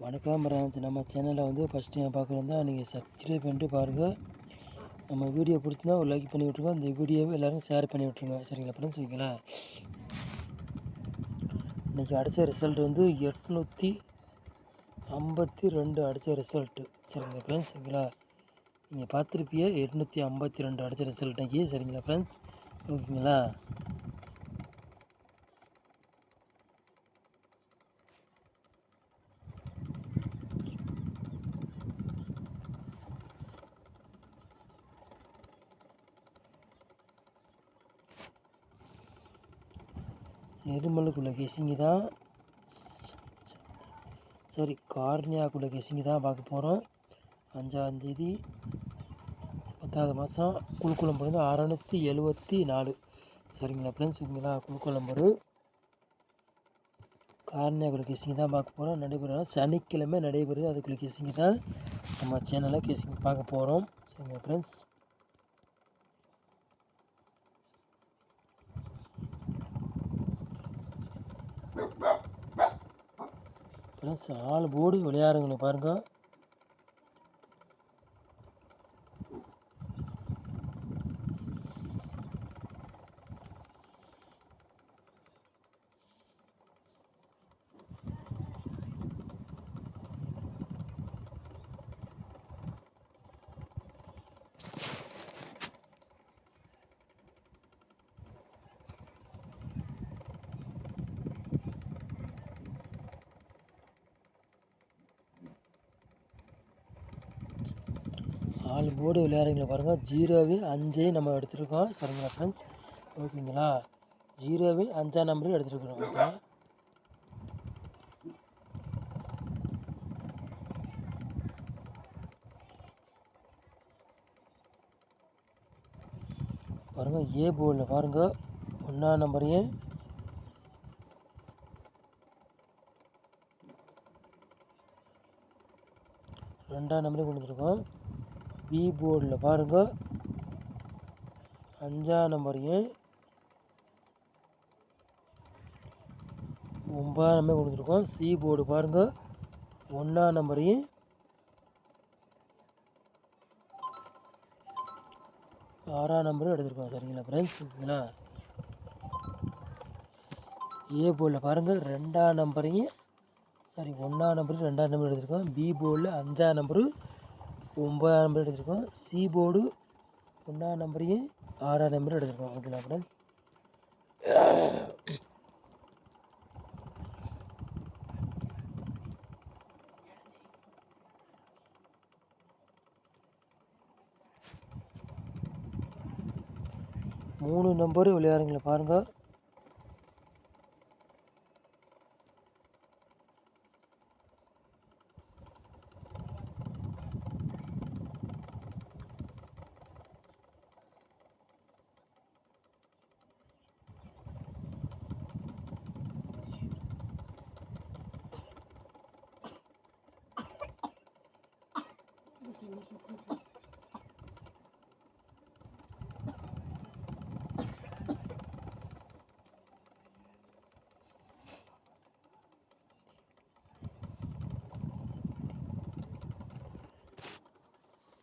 வணக்கம் பிரான்ச் நம்ம சேனலை வந்து ஃபஸ்ட் டைம் பார்க்குறதா நீங்கள் சப்ஸ்கிரைப் பண்ணிட்டு பாருங்கள் நம்ம வீடியோ பிடிச்சிருந்தா ஒரு லைக் பண்ணி விட்ருங்க அந்த வீடியோவை எல்லோரும் ஷேர் பண்ணி விட்ருங்க சரிங்களா ஃப்ரெண்ட்ஸ் ஓகேங்களா இன்றைக்கி அடித்த ரிசல்ட் வந்து எட்நூற்றி ஐம்பத்தி ரெண்டு அடித்த ரிசல்ட்டு சரிங்களா ஃப்ரெண்ட்ஸ் ஓகேங்களா நீங்கள் பார்த்துருப்பியே எட்நூற்றி ஐம்பத்தி ரெண்டு அடித்த ரிசல்ட் இன்றைக்கி சரிங்களா ஃப்ரெண்ட்ஸ் ஓகேங்களா? நெருமலுக்குள்ள கெசிங்கி தான் சரி கார்னியாக்குள்ள கெசிங்கி தான் பார்க்க போகிறோம் அஞ்சாந்தேதி பத்தாவது மாதம் குழுக்குளம்பு அறநூற்றி எழுபத்தி நாலு. சரிங்களா ஃப்ரெண்ட்ஸ் ஓகேங்களா? குழுக்குளம்பு கார்னியாக்குள்ள கெசிங்கி தான் பார்க்க போகிறோம் நடைபெறும் சனிக்கிழமை நடைபெறுது. அதுக்குள்ள கெசிங்கி தான் நம்ம சேனலில் கெசிங்கி பார்க்க போகிறோம் சரிங்களா ஃப்ரெண்ட்ஸ் ஃப்ரெண்ட்ஸ் ஆள் போர்டு விளையாடுங்களேன் பாருங்கள் நாலு போர்டு விளையாடுறீங்களா பாருங்கள் ஜீரோவே அஞ்சையும் நம்ம எடுத்துருக்கோம். சரிங்களா ஃப்ரெண்ட்ஸ் ஓகேங்களா? ஜீரோவே அஞ்சாம் நம்பரையும் எடுத்துருக்குறோம் ஓகே. பாருங்கள் ஏ போர்டில் பாருங்கள் ஒன்றாம் நம்பரையும் ரெண்டாம் நம்பரையும் கொண்டு வந்துருக்கோம். பி போர்டில் பாருங்கள். அஞ்சாம் நம்பரையும் ஒன்பதாம் நம்பர் கொடுத்துருக்கோம். சி போர்டு பாருங்கள். ஒன்றாம் நம்பரையும் ஆறாம் நம்பரும் எடுத்துருக்கோம். சரிங்களா ஃப்ரெண்ட்ஸ் ஓகேங்களா ஏ போர்டில் பாருங்கள். ரெண்டாம் நம்பரையும் சாரி ஒன்றாம் நம்பரு ரெண்டாம் நம்பர் எடுத்துருக்கோம். பி போர்டில் அஞ்சாம் நம்பரு ஒம்பதாம் நம்பர் எடுத்திருக்கோம். சி போர்டு ஒன்றாம் நம்பரையும் ஆறாம் நம்பரும் எடுத்திருக்கோம். ஓகேங்களா ஃப்ரெண்ட்ஸ் மூணு நம்பரும் விளையாடுங்களா பாருங்கள்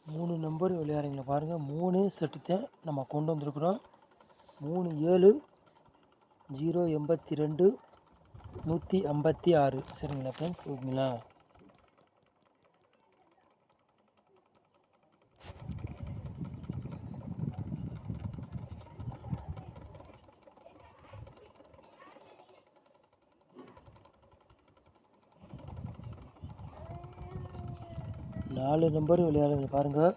மூணு நம்பர் விளையாடுறீங்களா பாருங்கள் மூணு செட்டுத்தை நம்ம கொண்டு வந்திருக்குறோம். மூணு ஏழு ஜீரோ எண்பத்தி ரெண்டு நூற்றி ஐம்பத்தி ஆறு. சரிங்களா ஃப்ரெண்ட்ஸ் ஓகேங்களா? நாலு நம்பர் விளையாடுங்க பாருங்கள்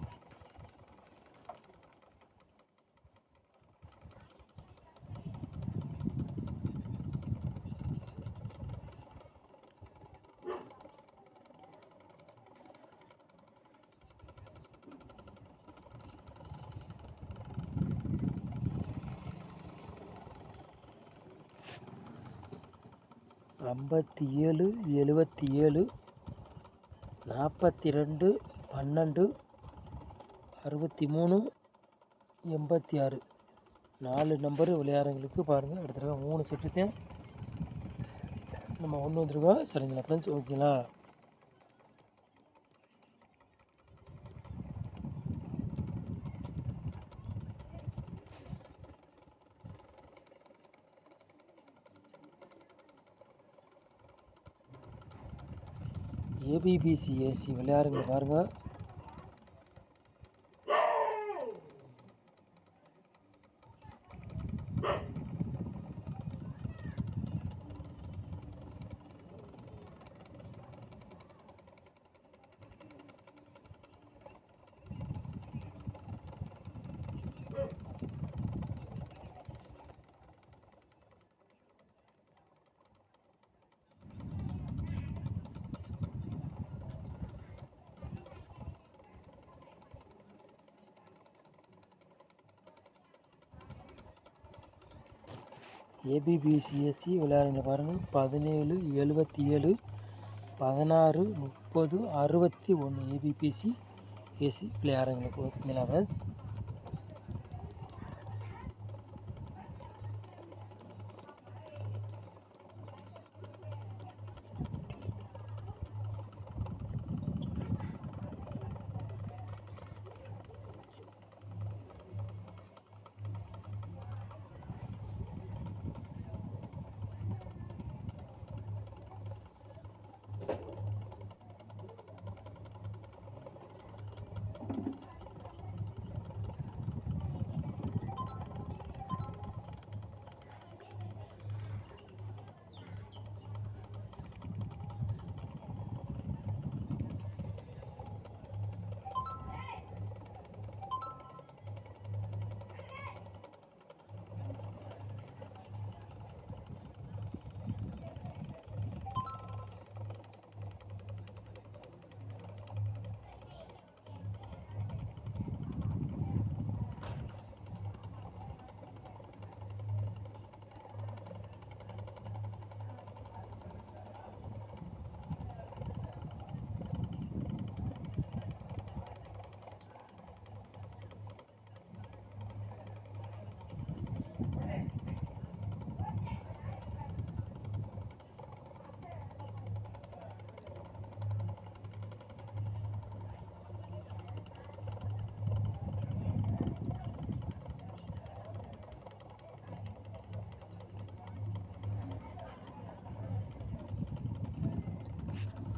ஐம்பத்தி ஏழு எழுபத்தி ஏழு. நாற்பத்தி ரெண்டு பன்னெண்டு அறுபத்தி மூணு எண்பத்தி ஆறு நாலு நம்பரு விளையாடுறவங்களுக்கு பாருங்கள் எடுத்துருக்கோம் மூணு செட்டுத்தையும் நம்ம ஒன்று வந்துருக்கோம். சரிங்களா ஃப்ரெண்ட்ஸ் ஓகேங்களா ஏபிபிசி ஏசி விளையாடுங்க பாருங்கள் ஏபிபிசிஎஸ்சி விளையாடுங்க பாருங்கள் பதினேழு எழுபத்தி ஏழு பதினாறு முப்பது அறுபத்தி ஒன்று ஏபிபிசி ஏசி விளையாடுங்களுக்கு ஓகேங்களா ஃப்ரெண்ட்ஸ்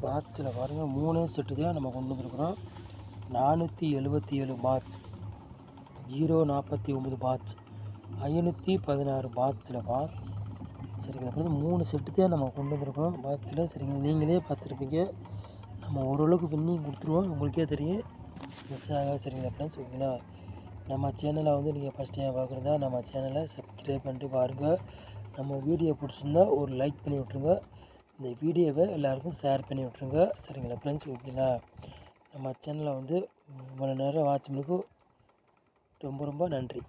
பாட்ஸில் பாருங்கள் மூணே செட்டு தான் நம்ம கொண்டு வந்துருக்குறோம். நானூற்றி எழுபத்தி ஏழு பாட்ஸ் ஜீரோ நாற்பத்தி ஒம்பது பாட்ஸ் ஐநூற்றி பதினாறு பாட்ஸில் பாத் சரிங்களா? அப்புறம் மூணு செட்டு தான் நம்ம கொண்டு வந்திருக்கோம் பாட்ஸில் சரிங்களா? நீங்களே பார்த்துருப்பீங்க. நம்ம ஓரளவுக்கு வின்னிங் கொடுத்துருவோம். உங்களுக்கே தெரியும். மிஸ் ஆகாது சரிங்களா? ஃப்ரெண்ட்ஸ் ஓகேங்களா? நம்ம சேனலை வந்து நீங்கள் ஃபஸ்ட் டைம் பார்க்குறதா நம்ம சேனலை சப்ஸ்கிரைப் பண்ணிட்டு பாருங்கள் நம்ம வீடியோ பிடிச்சிருந்தா ஒரு லைக் பண்ணி விட்ருங்க இந்த வீடியோவை எல்லாருக்கும் ஷேர் பண்ணி விட்ருங்க சரிங்களா ஃப்ரெண்ட்ஸ் ஓகேங்களா? நம்ம சேனலை வந்து இவ்வளோ நேரம் வாட்ச் பண்ணிக்கு ரொம்ப ரொம்ப நன்றி.